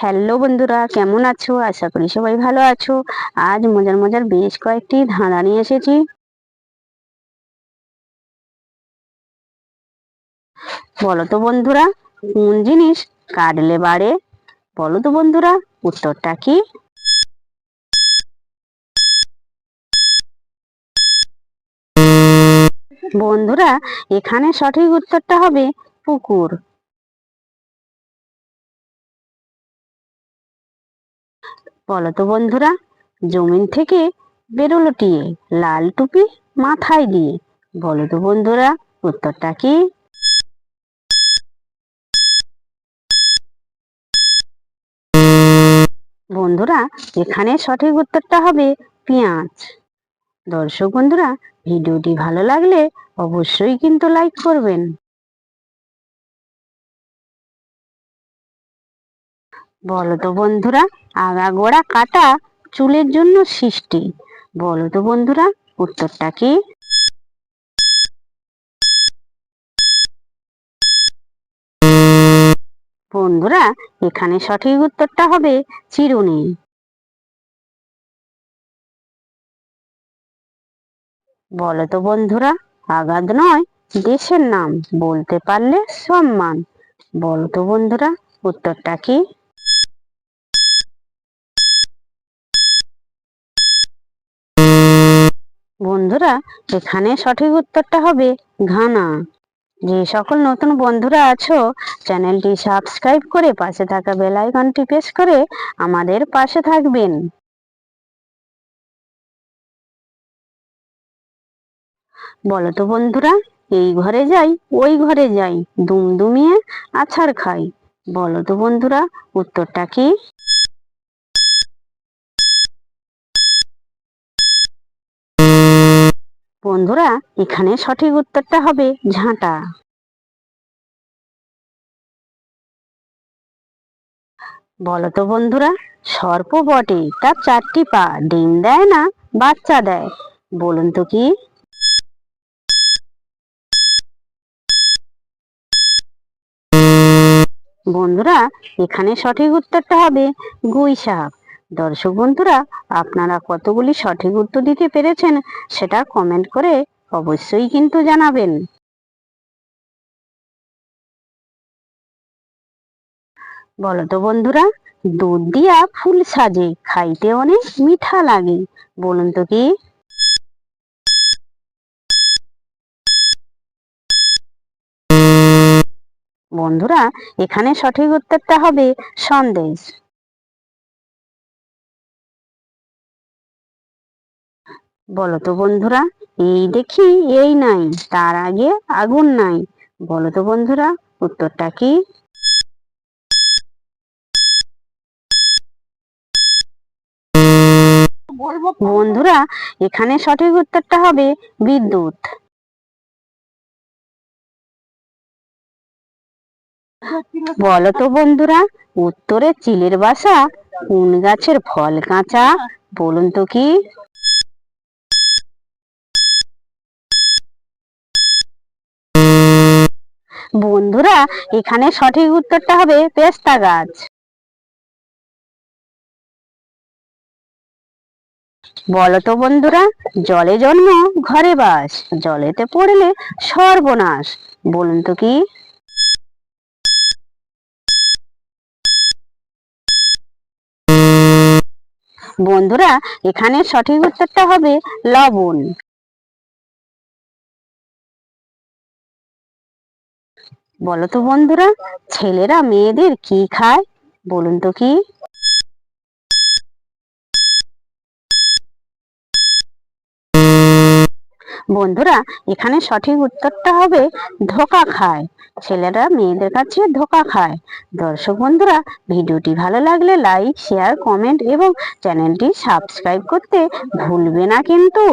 Hello বন্ধুরা, কেমন আছো? আশা করি সবাই ভালো আছো। আজ মজার মজার বেশ কয়েকটি ধাঁধা নিয়ে এসেছি। বলো তো বন্ধুরা, কোন জিনিস কাটলে বাড়ে? বলো তো বন্ধুরা, উত্তরটা কি? বন্ধুরা, এখানে সঠিক উত্তরটা হবে পুকুর। বলো তো বন্ধুরা, জমিন থেকে বেরোলো টিয়ে লাল টুপি মাথায় দিয়ে। বলো তো বন্ধুরা, উত্তরটা কি? বন্ধুরা, এখানে সঠিক উত্তরটা হবে পেঁয়াজ। দর্শক বন্ধুরা, ভিডিওটি ভালো লাগলে অবশ্যই কিন্তু লাইক করবেন। বলো তো বন্ধুরা, আগাগোড়া কাটা চুলের জন্য সৃষ্টি। বলো তো বন্ধুরা, উত্তরটা কি? বন্ধুরা, এখানে সঠিক উত্তরটা হবে চিরুনি। বলো তো বন্ধুরা, আগাদ নয়, দেশের নাম, বলতে পারলে সম্মান। বলো তো বন্ধুরা, উত্তরটা কি? বন্ধুরা, এখানে সঠিক উত্তরটা হবে ঘানা। যে সকল নতুন বন্ধুরা আছো, চ্যানেলটি সাবস্ক্রাইব করে পাশে থাকা বেল আইকনটি প্রেস করে আমাদের পাশে থাকবেন। বলো তো বন্ধুরা, এই ঘরে যাই, ওই ঘরে যাই, দুমদুমিয়ে আছাড় খাই। বলো তো বন্ধুরা, উত্তরটা কি? বন্ধুরা, এখানে সঠিক উত্তরটা হবে ঝাঁটা। বলো তো বন্ধুরা, সর্প বটে তার চারটি পা, ডিম দেয় না, বাচ্চা দেয়? বলুন তো কি? বন্ধুরা, এখানে সঠিক উত্তরটা হবে গুই শাক। দর্শক বন্ধুরা, আপনারা কতগুলি সঠিক উত্তর দিতে পেরেছেন সেটা কমেন্ট করে অবশ্যই কিন্তু জানাবেন। বলো তো বন্ধুরা, দুধ দিয়া ফুল সাজে, খাইতে অনেক মিঠা লাগে, বলুন তো কি? বন্ধুরা, এখানে সঠিক উত্তরটা হবে সন্দেশ। বলো তো বন্ধুরা এই দেখি এই নাই তার আগে আগুন নাই। বলো তো বন্ধুরা উত্তরটা কি? বন্ধুরা এখানে সঠিক উত্তরটা হবে বিদ্যুৎ। বলো তো বন্ধুরা উত্তরে চিলের বাসা কোন গাছের ফল কাঁচা বলুন তো কি? বন্ধুরা, এখানে সঠিক উত্তরটা হবে পেস্তা গাছ। বলতো বন্ধুরা, জলে জন্ম, ঘরে বাস। জলেতে পড়লে সর্বনাশ, বলুন তো কি? বন্ধুরা, এখানে সঠিক উত্তরটা হবে লবণ। বলো তো বন্ধুরা, ছেলেরা মেয়েদের কি খায় বলুন তো কি? বন্ধুরা, এখানে সঠিক উত্তরটা হবে ধোকা খায়। ছেলেরা মেয়েদের কাছে ধোকা খায়। দর্শক বন্ধুরা, ভিডিওটি ভালো লাগলে লাইক শেয়ার কমেন্ট এবং চ্যানেলটি সাবস্ক্রাইব করতে ভুলবে না কিন্তু।